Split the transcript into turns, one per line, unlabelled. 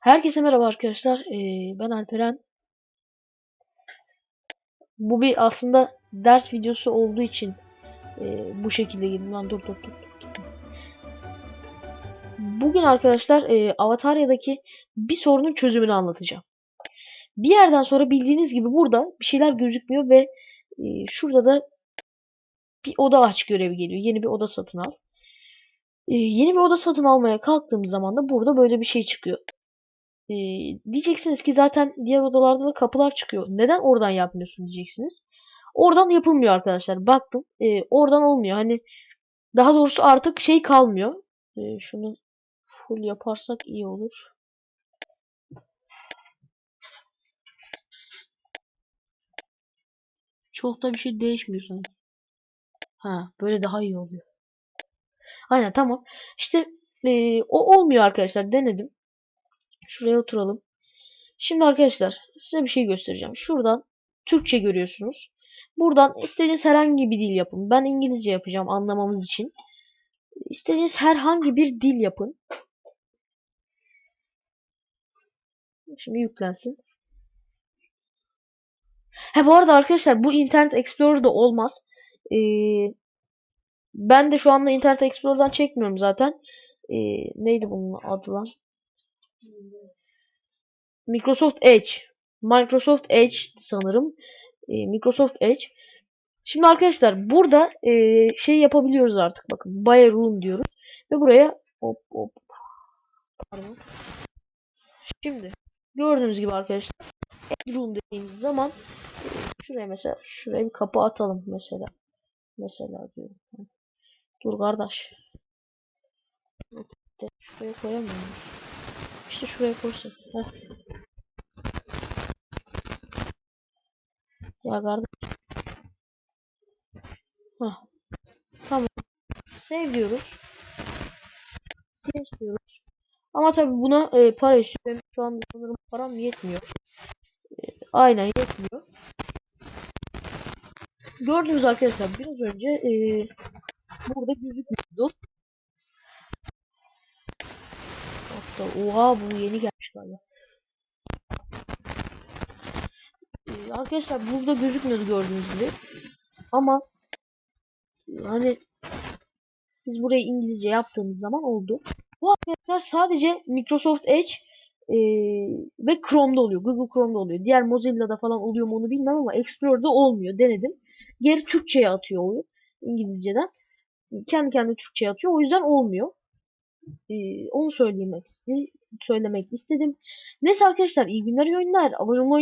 Herkese merhaba arkadaşlar. Ee, ben Alperen. Bu bir aslında ders videosu olduğu için e, bu şekilde girdim. Lan dur dur dur. Bugün arkadaşlar e, Avatarya'daki bir sorunun çözümünü anlatacağım. Bir yerden sonra bildiğiniz gibi burada bir şeyler gözükmüyor ve e, şurada da bir oda aç görevi geliyor. Yeni bir oda satın al. E, yeni bir oda satın almaya kalktığım zaman da burada böyle bir şey çıkıyor. Ee, diyeceksiniz ki zaten diğer odalarda da kapılar çıkıyor. Neden oradan yapmıyorsun diyeceksiniz. Oradan yapılmıyor arkadaşlar. Baktım. Ee, oradan olmuyor. Hani daha doğrusu artık şey kalmıyor. Ee, şunu full yaparsak iyi olur. Çok da bir şey değişmiyor sanki. Ha, böyle daha iyi oluyor. Aynen tamam. İşte ee, o olmuyor arkadaşlar. Denedim. Şuraya oturalım. Şimdi arkadaşlar size bir şey göstereceğim. Şuradan Türkçe görüyorsunuz. Buradan istediğiniz herhangi bir dil yapın. Ben İngilizce yapacağım anlamamız için. İstediğiniz herhangi bir dil yapın. Şimdi yüklensin. He bu arada arkadaşlar bu Internet Explorer'da olmaz. Ee, ben de şu anda Internet Explorer'dan çekmiyorum zaten. Ee, neydi bunun adı lan? Microsoft Edge. Microsoft Edge sanırım. Ee, Microsoft Edge. Şimdi arkadaşlar burada e, şey yapabiliyoruz artık. Bakın buy room diyoruz. Ve buraya hop hop. Pardon. Şimdi gördüğünüz gibi arkadaşlar add room dediğimiz zaman e, şuraya mesela şuraya bir kapı atalım mesela. Mesela diyorum. Dur kardeş. Şuraya koyamıyorum. İşte şuraya. Heh. Ya kardeş. Heh. Tamam. Save diyoruz. Yes diyoruz. Ama tabi buna e, para istiyor. Benim şu anda sanırım param yetmiyor. E, aynen yetmiyor. Gördünüz arkadaşlar biraz önce e, burada gözükmüyordu. Hatta oha bu yeni gelmiş galiba. E, arkadaşlar burada gözükmüyordu gördüğünüz gibi. Ama hani biz burayı İngilizce yaptığımız zaman oldu. Bu arkadaşlar sadece Microsoft Edge e, ve Chrome'da oluyor. Google Chrome'da oluyor. Diğer Mozilla'da falan oluyor mu onu bilmem ama Explorer'da olmuyor. Denedim. Geri Türkçe'ye atıyor oyun. İngilizceden. Kendi kendine Türkçe'ye atıyor. O yüzden olmuyor. Onu söylemek, söylemek istedim. Neyse arkadaşlar iyi günler iyi oyunlar. Abone olmayı